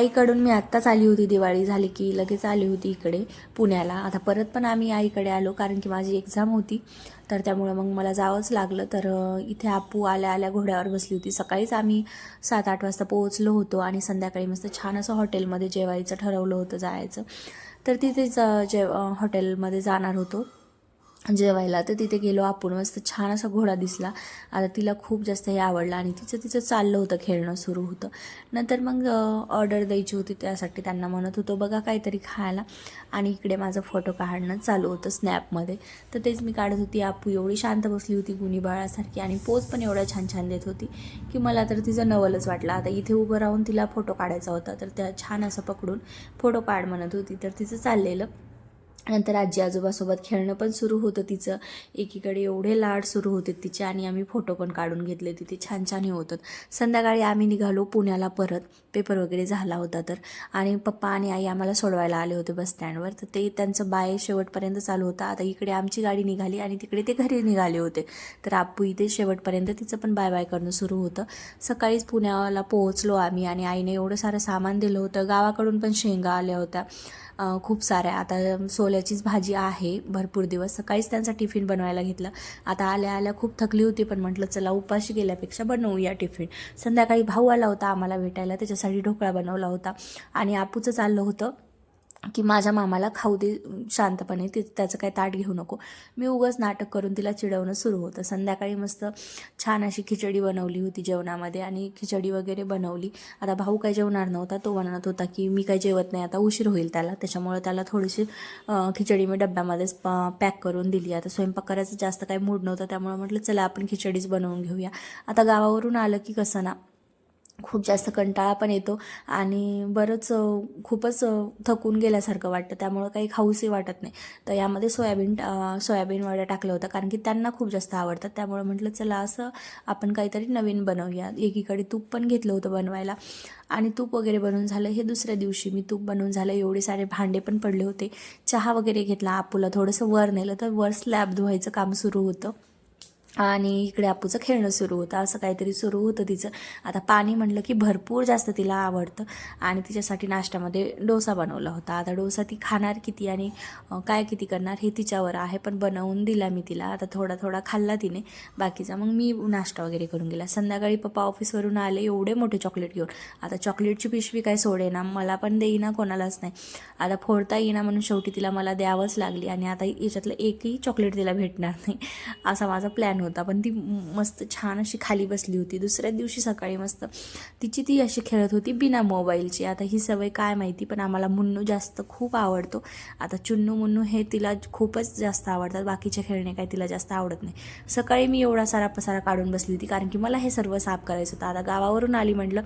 आईकडून मी आत्ताच आली होती दिवाळी झाली की लगेच आली होती इकडे पुण्याला. आता परत पण आम्ही आईकडे आलो कारण की माझी एक्झाम होती. तर त्यामुळे मग मला जावंच लागलं. तर इथे आपू आल्या आल्या घोड्यावर बसली होती. सकाळीच आम्ही सात आठ वाजता पोहोचलो होतो आणि संध्याकाळी मस्त छान असं हॉटेलमध्ये जेवायचं ठरवलं होतं जायचं. तर तिथेच जे जेव हॉटेलमध्ये जाणार होतो. जेवायला तर तिथे गेलो आपण. मस्त छान असा घोडा दिसला. आता तिला खूप जास्त हे आवडलं आणि तिचं तिचं चाललं होतं खेळणं सुरू होतं. नंतर मग ऑर्डर द्यायची होती त्यासाठी त्यांना म्हणत होतो बघा काहीतरी खायला. आणि इकडे माझं फोटो काढणं चालू होतं स्नॅपमध्ये तर तेच मी काढत होती. आपू एवढी शांत बसली होती गुणी बाळासारखी आणि पोज पण एवढा छान छान देत होती की मला तर तिचं नवलच वाटलं. आता इथे उभं राहून तिला फोटो काढायचा होता तर त्या छान असं पकडून फोटो काढ म्हणत होती. तर तिचं चाललेलं. नंतर आजी आजोबासोबत खेळणं पण सुरू होतं तिचं. एकीकडे एवढे लाड सुरू होते तिचे आणि आम्ही फोटो पण काढून घेतले. तिथे छान छान हे होतं. संध्याकाळी आम्ही निघालो पुण्याला परत. पेपर वगैरे झाला होता तर. आणि पप्पा आणि आई आम्हाला सोडवायला आले होते बस स्टँडवर. तर ते त्यांचं बाय शेवटपर्यंत चालू होतं. आता इकडे आमची गाडी निघाली आणि तिकडे ते घरी निघाले होते. तर आपू इथे शेवटपर्यंत तिचं पण बाय बाय करणं सुरू होतं. सकाळीच पुण्याला पोहोचलो आम्ही आणि आईने एवढं सारं सामान दिलं होतं. गावाकडून पण शेंगा आल्या होत्या. खूप साऱ्या. आता सोल्याचीच भाजी आहे. भरपूर दिवस सकाळीच त्यांचा टिफिन बनवायला घेतलं. आता आल्या आल्या खूप थकली होती पण म्हटलं चला उपाशी गेल्यापेक्षा बनवूया टिफिन. संध्याकाळी भाऊ आला होता आम्हाला भेटायला. त्याच्यासाठी ढोकळा बनवला होता. आणि आपूचं चाललं होतं. की माझ्या मामाला खाऊ दे शांतपणे ते त्याचं काही ताट घेऊ नको. मी उगाच नाटक करून तिला चिडवणं सुरू होतं. संध्याकाळी मस्त छान अशी खिचडी बनवली होती जेवणामध्ये आणि खिचडी वगैरे बनवली. आता भाऊ काही जेवणार नव्हता तो म्हणत होता की मी काही जेवत नाही आता उशीर होईल त्याला. त्याच्यामुळे त्याला थोडीशी खिचडी मी डब्यामध्येच पॅक करून दिली. आता स्वयंपाक करायचं जास्त काही मूड नव्हता त्यामुळे म्हटलं चला आपण खिचडीच बनवून घेऊया. आता गावावरून आलं की कसं ना खूप जास्त कंटाळा पण येतो आणि बरंच खूपच थकून गेल्यासारखं वाटतं. त्यामुळं काही खाऊसही वाटत नाही. तर यामध्ये सोयाबीन टा- सोयाबीन वड्या टाकलं होतं कारण की त्यांना खूप जास्त आवडतात. त्यामुळे म्हटलं चला असं आपण काहीतरी नवीन बनवूया. एकीकडे तूप पण घेतलं होतं बनवायला आणि तूप वगैरे बनवून झालं. हे दुसऱ्या दिवशी मी तूप बनवून झालं. एवढे सारे भांडे पण पडले होते. चहा वगैरे घेतला आपूला. थोडंसं वर नेलं तर वर स्लॅब धुवायचं काम सुरू होतं. आणि इकडे आपूचं खेळणं सुरू होतं. असं काहीतरी सुरू होतं तिचं. आता पाणी म्हणलं की भरपूर जास्त तिला आवडतं. आणि तिच्यासाठी नाश्त्यामध्ये डोसा बनवला होता. आता डोसा ती खाणार किती आणि काय किती करणार हे तिच्यावर आहे. पण बनवून दिला मी तिला. आता थोडा थोडा खाल्ला तिने. बाकीचा मग मी नाश्ता वगैरे करून गेला. संध्याकाळी पप्पा ऑफिसवरून आले. एवढे मोठे चॉकलेट घेऊन. आता चॉकलेटची पिशवी काय सोडेना मला पण देईना कोणालाच नाही. आता फोडता येईना म्हणून शेवटी तिला मला द्यावंच लागली. आणि आता याच्यातलं एकही चॉकलेट तिला भेटणार नाही. असा माझा प्लॅन होता. पण ती मस्त छान अशी खाली बसली होती. दुसऱ्या दिवशी सकाळी मस्त तिची ती अशी खेळत होती बिना मोबाईलची. आता ही सवय काय माहिती पण आम्हाला मुन्नू जास्त खूप आवडतो. आता चुन्नू मुन्नू हे तिला खूपच जास्त आवडतात. बाकीचे खेळणे काय तिला जास्त आवडत नाही. सकाळी मी एवढा सारा पसारा काढून बसली होती कारण की मला हे सर्व साफ करायचं होतं. आता गावावरून आली म्हटलं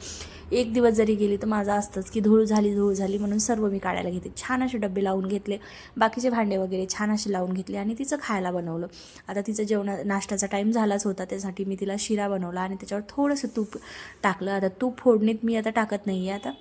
एक दिवस जरी गेली तर माझं असतंच की धूळ झाली धूळ झाली म्हणून सर्व मी काढायला घेते. छान असे डबे लावून घेतले. बाकीचे भांडे वगैरे छान असे लावून घेतले आणि तिचं खायला बनवलं. आता तिचं जेवणा नाश्त्याचा टाईम झालाच होता त्यासाठी मी तिला शिरा बनवला आणि त्याच्यावर थोडंसं तूप टाकलं. आता तूप फोडणीत मी आता टाकत नाही आहे आता.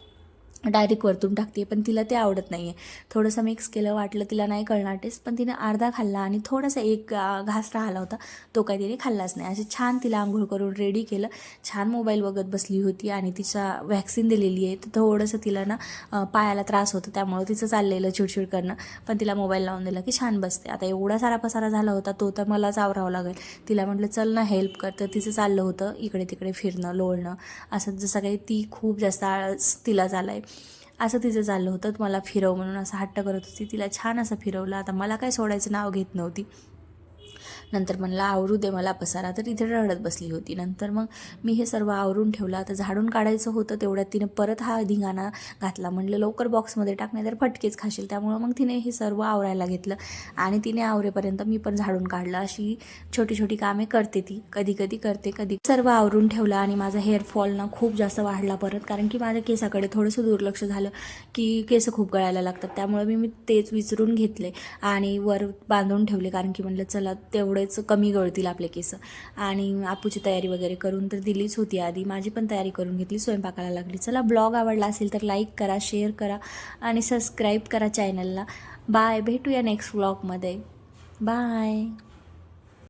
डायरेक्ट वरतून टाकते पण तिला ते आवडत नाही आहे थोडंसं मिक्स केलं वाटलं तिला नाही कळणार टेस्ट पण तिने अर्धा खाल्ला आणि थोडासा एक घास राहिला होता तो काही तिने खाल्लाच नाही. असे छान तिला आंघोळ करून रेडी केलं छान मोबाईल बघत बसली होती आणि तिचा व्हॅक्सिन दिलेली आहे. तर थोडंसं तिला ना पायाला त्रास होतो त्यामुळं तिचं चाललेलं चिडचिड करणं पण तिला मोबाईल लावून दिला की छान बसते. आता एवढा सारा पसारा झाला होता तो तर मलाच आवरावं लागेल. तिला म्हटलं चल ना हेल्प कर. तर तिचं चाललं होतं इकडे तिकडे फिरणं लोळणं असं जसं काही ती खूप जास्त आळस तिला झाला असं तिचं चाललं होतं. मला फिरव म्हणून असं हट्ट करत होती. तिला छान असं फिरवलं. आता मला काय सोडायचं नाव घेत नव्हती. नंतर म्हणला आवरू दे मला पसारा. तर इथे रडत बसली होती. नंतर मग मी हे सर्व आवरून ठेवलं. आता झाडून काढायचं होतं तेवढ्यात तिने परत हा धिंगाणा घातला. म्हणलं लवकर बॉक्समध्ये टाक नाही तर फटकेच खाशील. त्यामुळं मग तिने हे सर्व आवरायला घेतलं आणि तिने आवरेपर्यंत मी पण झाडून काढलं. अशी छोटी छोटी कामे करते ती. कधी कधी करते कधी सर्व आवरून ठेवलं आणि माझा हेअरफॉल ना खूप जास्त वाढला परत. कारण की माझ्या केसाकडे थोडंसं दुर्लक्ष झालं की केस खूप गळायला लागतात. त्यामुळे मी मी तेच विचरून घेतले आणि वर बांधून ठेवले. कारण की म्हणलं चला तेवढेच कमी गळतील आपले केस. आणि आपूची तयारी वगैरे करून तर दिलीच होती आधी. माझी पण तयारी करून घेतली स्वयंपाकाला लागली. चला ब्लॉग आवडला असेल तर लाईक करा शेअर करा आणि सबस्क्राईब करा चॅनलला. बाय भेटूया नेक्स्ट ब्लॉगमध्ये. बाय.